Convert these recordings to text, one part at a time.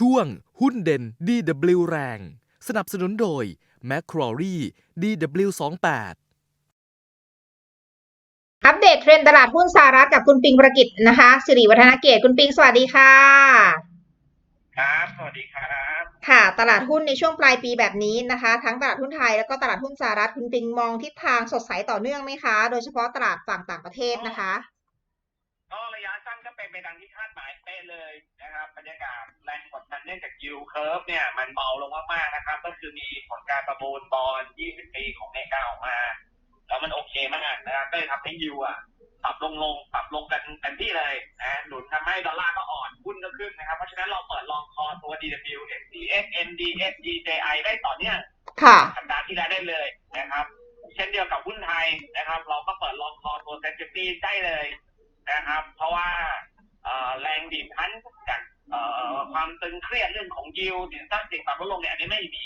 ช่วงหุ้นเด่น DW แรง สนับสนุนโดย m c q u a r i DW28 อัปเดตเทรนด์ตลาดหุ้นสหรัฐกับคุณปิงประกิตนะคะ สิริวัฒนเกตคุณปิงสวัสดีค่ะ ครับ สวัสดีครับ ค่ะ ตลาดหุ้นในช่วงปลายปีแบบนี้นะคะ ทั้งตลาดหุ้นไทยแล้วก็ตลาดหุ้นสหรัฐคุณปิงมองทิศทางสดใสต่อเนื่องไหมคะ โดยเฉพาะตลาดฝั่งต่างประเทศนะคะ ก็ระยะสั้นก็เป็น ไปดังที่คาดหมายเป๊ะเลยนะครับบรรยากาศแรงกดดันเนื่องจากยิวเคิร์ฟเนี่ยมันเบาลงมากๆนะครับ ก็คือมีผลการประมูลบอล 20 ปีของอเมริกาออกมา แล้วมันโอเคมากนะครับก็เลยทำให้ยิวอะปรับลงลงปรับลงกันเต็มที่เลยนะหนุนทำให้ดอลลาร์ก็อ่อนหุ้นก็ขึ้นนะครับ เพราะฉะนั้นเราเปิดลองคอตัว DW SCX NDX DJI ได้ต่อเนื่องค่ะสัปดาห์ที่แล้วได้เลยนะครับ เช่นเดียวกับหุ้นไทยนะครับ เราก็เปิดลองคอตัวเซ็นซิตี้ได้เลยนะครับ เพราะว่าเอ่อแรง บีบคั้นจากเอ่อความตึงเครียดเรื่องของยิวสินทรัพย์เสี่ยงต่ำลดลงเนี่ยอันนี้ไม่มี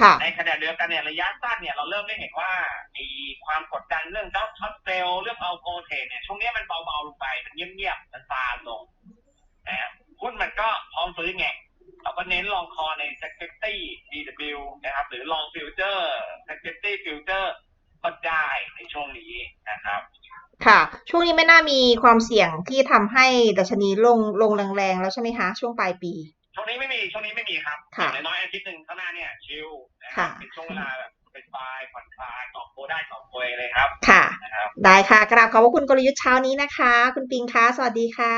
ค่ะในขณะเดียวกันเนี่ยระยะสั้นเนี่ยเราเริ่มได้เห็นว่าไอ้ความกดดันเรื่องเจ้าช็อตเซลล์เรื่องเอาโกเทรดเนี่ยช่วงนี้มันเบาๆลงไปมันเงียบๆมันซาลงนะหุ้นมันก็พร้อมซื้อไงเราก็เน้นลองคอใน Security DW นะครับ หรือลองฟิวเจอร์ Security Future ก็ได้ในช่วงนี้นะครับ ค่ะ ช่วงนี้ไม่น่ามีความเสี่ยงที่ทำให้ดัชนีลงลงแรงๆแล้วใช่ไหมคะ ช่วงปลายปี ช่วงนี้ไม่มีช่วงนี้ไม่มีครับค่ะอย่างน้อยๆอาทิตย์หนึ่งข้างหน้าเนี่ยชิลนะครัค่ะบเป็นช่วงเวลาแบบเป็นปลายผ่อนคลายตอบโตได้ตอบโกยเลยครับ ค่ะนะครับได้ค่ะกราบขอบพระคุณกลยุทธ์เช้านี้นะคะ คุณปิงคะสวัสดีค่ะ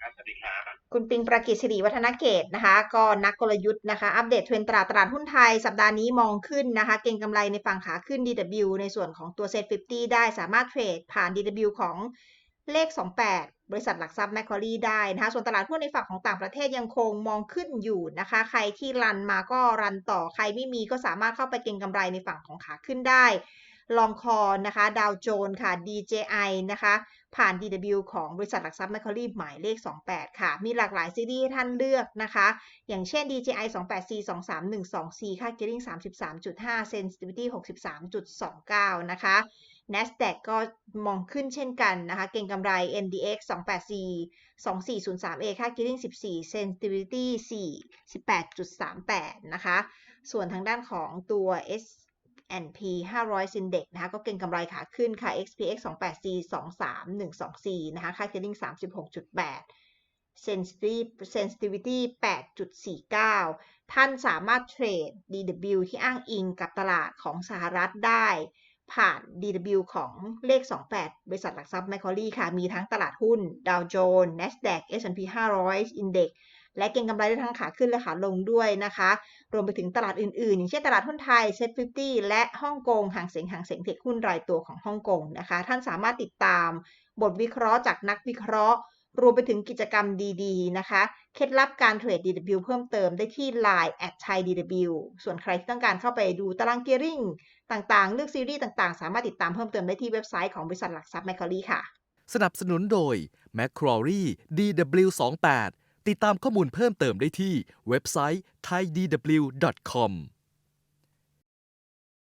ครับสวัสดีครับ คุณปิงประกิตสิริวัฒนเกตนะคะ ก็นักกลยุทธ์นะคะ อัปเดตเทรนตลาดตลาดหุ้นไทย สัปดาห์นี้มองขึ้นนะคะ เก็งกำไรในฝั่งขาขึ้น DW ในส่วนของตัว Set 50 ได้สามารถเทรดผ่าน DW ของเลข 28 บริษัทหลักทรัพย์แมคคอรีได้นะคะ ส่วนตลาดหุ้นในฝั่งของต่างประเทศยังคงมองขึ้นอยู่นะคะ ใครที่รันมาก็รันต่อ ใครไม่มีก็สามารถเข้าไปเก็งกำไรในฝั่งของขาขึ้นได้ ลองคอนะคะ ดาวโจนส์ค่ะ DJI นะคะ ผ่าน DW ของบริษัทหลักทรัพย์แมคคอรีหมายเลข 28 ค่ะ มีหลากหลายซีรีส์ให้ท่านเลือกนะคะ อย่างเช่น DJI 28C 23124ค่า gearing 33.5 sensitivity 63.29 นะคะ NASDAQ ก็มองขึ้นเช่นกันนะคะ เก็งกำไร NDX 28C 2403A ค่า gearing 14 sensitivity 4 18.38 นะคะ ส่วนทางด้านของตัว S S&P 500 Index นะคะก็เก็งกำไรขาขึ้นค่ะ XPX 28C 23124นะคะค่า gearing 36.8 sensitivity sensitivity 8.49 ท่านสามารถเทรด DW ที่อ้างอิงกับตลาดของสหรัฐได้ ผ่าน DW ของเลข 28 บริษัทหลักทรัพย์ Macquarie ค่ะ มีทั้งตลาดหุ้น Dow Jones Nasdaq S&P 500 Index และเก็งกำไรได้ทั้งขาขึ้นและขาลงด้วยนะคะ รวมไปถึงตลาดอื่นๆ อย่างเช่นตลาดหุ้นไทย Set 50และฮ่องกงหางเสียงหางเสียงเทคหุ้นรายตัวของฮ่องกงนะคะ ท่านสามารถติดตาม บทวิเคราะห์จากนักวิเคราะห์ รวมไปถึงกิจกรรมดีๆนะคะ เคล็ดลับการเทรด DW เพิ่มเติมได้ที่ Line at Thai DW ส่วนใครที่ต้องการเข้าไปดูตารางเกียริ่งต่างๆ เลือกซีรีส์ต่างๆ สามารถติดตามเพิ่มเติมได้ที่เว็บไซต์ของบริษัทหลักทรัพย์แมคคอรีค่ะ สนับสนุนโดย m c q u a r i DW28 ติดตามข้อมูลเพิ่มเติมได้ที่เว็บไซต์ thaidw.com